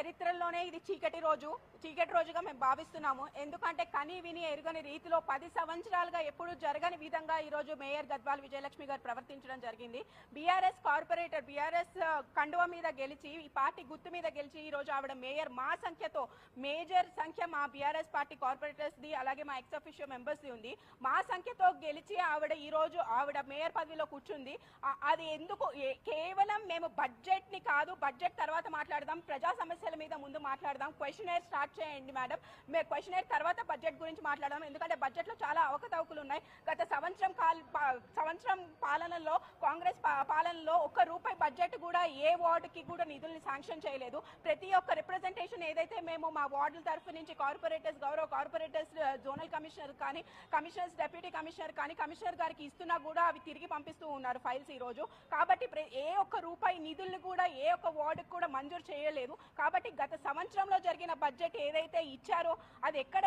చరిత్రలోనే ఇది చీకటి రోజు. చీకటి రోజుగా మేము భావిస్తున్నాము. ఎందుకంటే కని విని ఎరుగని రీతిలో పది సంవత్సరాలుగా ఎప్పుడు జరగని విధంగా ఈ రోజు మేయర్ గద్వాల్ విజయలక్ష్మి గారు ప్రవర్తించడం జరిగింది. బీఆర్ఎస్ కార్పొరేటర్ బీఆర్ఎస్ కండువ మీద గెలిచి ఈ పార్టీ గుర్తు మీద గెలిచి ఈ రోజు ఆవిడ మేయర్. మా సంఖ్యతో మేజర్ సంఖ్య మా బీఆర్ఎస్ పార్టీ కార్పొరేటర్స్ ది అలాగే మా ఎక్స్ అఫిషియో మెంబర్స్ ది ఉంది. మా సంఖ్యతో గెలిచి ఆవిడ ఈ రోజు ఆవిడ మేయర్ పదవిలో కూర్చుంది. అది ఎందుకు? ఏ- కేవలం మేము బడ్జెట్ని కాదు బడ్జెట్ తర్వాత మాట్లాడదాం. ప్రజా సమస్యల మీద ముందు మాట్లాడదాం. క్వశ్చనర్ స్టార్ట్ చేయండి మేడం. మేము క్వశ్చనర్ తర్వాత బడ్జెట్ గురించి మాట్లాడదాం. ఎందుకంటే బడ్జెట్లో చాలా అవకతవకలు ఉన్నాయి. గత సంవత్సరం కాల్ సంవత్సరం పాలనలో కాంగ్రెస్ పాలనలో ఒక్క రూపాయి బడ్జెట్ కూడా ఏ వార్డుకి కూడా నిధుల్ని శాంక్షన్ చేయలేదు. ప్రతి ఒక్క రిప్రజెంటేషన్ ఏదైతే మేము మా వార్డుల తరఫు నుంచి కార్పొరేటర్స్ గౌరవ కార్పొరేటర్స్ జోనల్ కమిషనర్ కానీ కమిషనర్స్ డెప్యూటీ కమిషనర్ కానీ కమిషనర్ గారికి ఇస్తున్నా కూడా అవి తిరిగి పంపిస్తూ ఉన్నారు ఫైల్స్ ఈ రోజు కాబట్టి ఏ ఒక్క రూపాయి నిధుల్ని కూడా ఏ ఒక్క వార్డుకు కూడా మంజూరు చేయలేదు. కాబట్టి గత సంవత్సరంలో జరిగిన బడ్జెట్ ఏదైతే ఇచ్చారో అది ఎక్కడ